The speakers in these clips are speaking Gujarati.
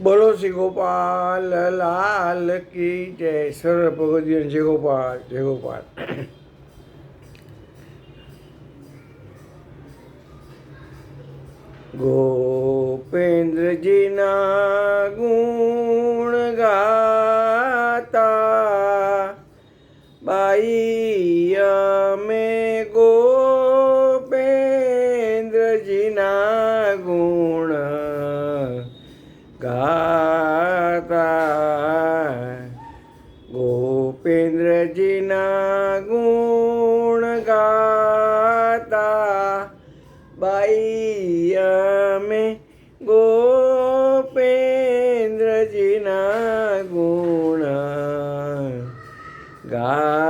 બોલો શ્રી ગોપાલ લાલ કી જય સર ભગવદીઓ જય ગોપાલ જય ગોપાલ ગોપેન્દ્રજીના ગુણ ગાતા બાઈ અમે ગોપેન્દ્રજીના ગુણ ગાતા ગોપેન્દ્રજીના ગુણ ગાતા બાઈ અમે ગોપેન્દ્રજીના ગુણ ગાતા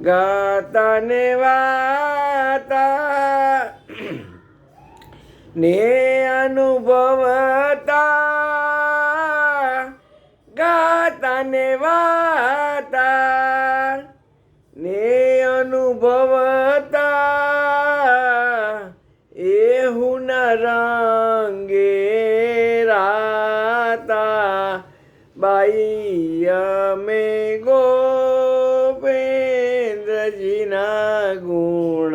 ગાતા ને વાતા ને અનુભવતા ગાતા ને વાતા, ને અનુભવતા એ હું રંગે રાતા, બાઈ અમે ગોપેન્દ્રજીના ગુણ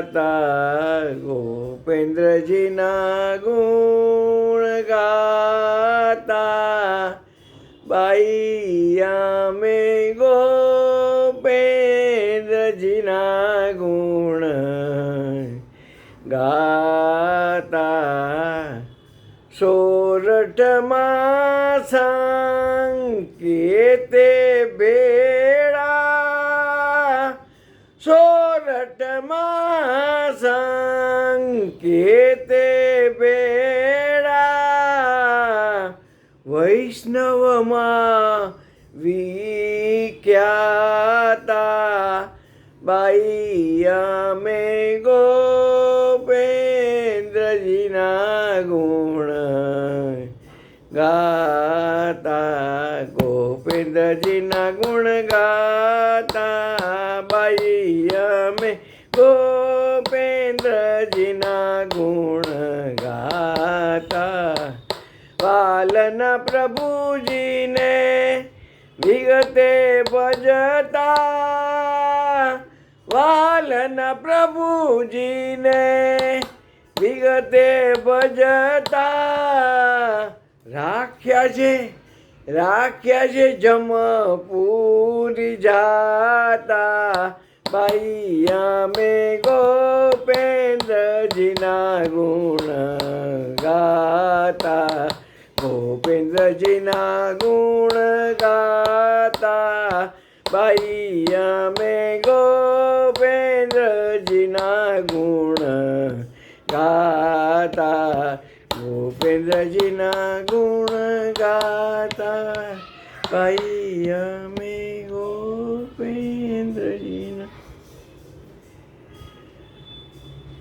ગાતા ગોપેન્દ્રજીના ગુણ ગાતા. બાઈ અમે ગોપેન્દ્રજીના ગુણ ગાતા. સોરઠમાં સંકેતે ભેળા સંકેતે ભેળા વૈષ્ણવમાં વિખ્યાતા બાઈ અમે ગોપેન્દ્રજીના ગુણ ગાતા ગોપેન્દ્રજીના ગુણ ગાતા બાઈ અમે ગોપેન્દ્રજીના ગુણ ગાતા પાલના પ્રભુજીને વિગતે ભજતા વાલના પ્રભુજીને વિગતે ભજતા રાખ્યા છે રાખ્યા છે જમપુરી જાતા બાઈ અમે ગોપેન્દ્રજીના ગુણ ગાતા ગોપેન્દ્રજીના ગુણ ગાતા બાઈ અમે ગોપેન્દ્રજીના ગુણ ગાતા ગોપેન્દ્રજીના ગુણ ગાતા બાઈ અમે ગોપેન્દ્રજીના